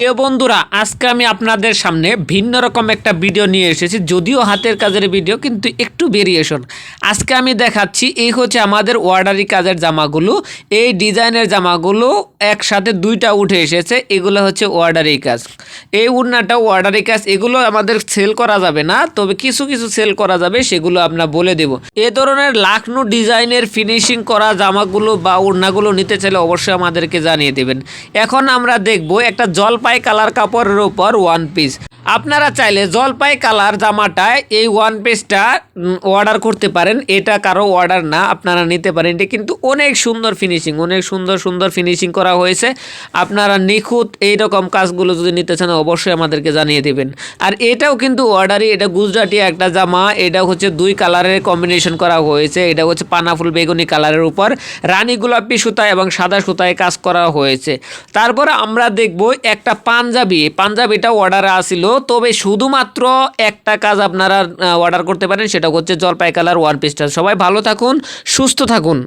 প্রিয় বন্ধুরা, আজকে আমি আপনাদের সামনে ভিন্ন রকম একটা ভিডিও নিয়ে এসেছি, যদিও হাতের কাজের ভিডিও কিন্তু একটু ভেরিয়েশন আজকে আমি দেখাচ্ছি, এই হচ্ছে আমাদের ওয়ার্ডারি কাজের জামাগুলো, এই ডিজাইনের জামাগুলো একসাথে দুইটা উঠে এসেছে, এগুলো হচ্ছে ওয়ার্ডারি কাজ। এই উড়নাটা ওয়ার্ডারি কাজ, এগুলো আমাদের সেল করা যাবে না, তবে কিছু কিছু সেল করা যাবে, সেগুলো আপনার বলে দেব। এ ধরনের লাখনো ডিজাইনের ফিনিশিং করা জামাগুলো বা ওড়নাগুলো নিতে চাইলে অবশ্যই আমাদেরকে জানিয়ে দেবেন। এখন আমরা দেখব একটা জলপাই কালার কাপড়ের উপর ওয়ান পিস আপনারা চাইলে জলপাই কালার জামাটায় এই ওয়ান পিসটা অর্ডার করতে পারেন। এটা কারও অর্ডার না, আপনারা নিতে পারেন। এটা কিন্তু অনেক সুন্দর ফিনিশিং অনেক সুন্দর সুন্দর ফিনিশিং করা হয়েছে। আপনারা নিখুঁত এইরকম কাজগুলো যদি নিতে চান, অবশ্যই আমাদেরকে জানিয়ে দেবেন। আর এটাও কিন্তু অর্ডারই এটা গুজরাটি একটা জামা। এটা হচ্ছে দুই কালারের কম্বিনেশন করা হয়েছে। এটা হচ্ছে পানাফুল বেগুনি কালারের উপর। রানী গোলাপি সুতা এবং সাদা সুতায় কাজ করা হয়েছে। তারপর আমরা দেখব একটা পাঞ্জাবি পাঞ্জাবিটা অর্ডারে আসিল। তবে শুধুমাত্র একটা কাজ আপনারা অর্ডার করতে পারেন, সেটা হচ্ছে জলপাই কালার ওয়ান পিসটা সবাই ভালো থাকুন, সুস্থ থাকুন।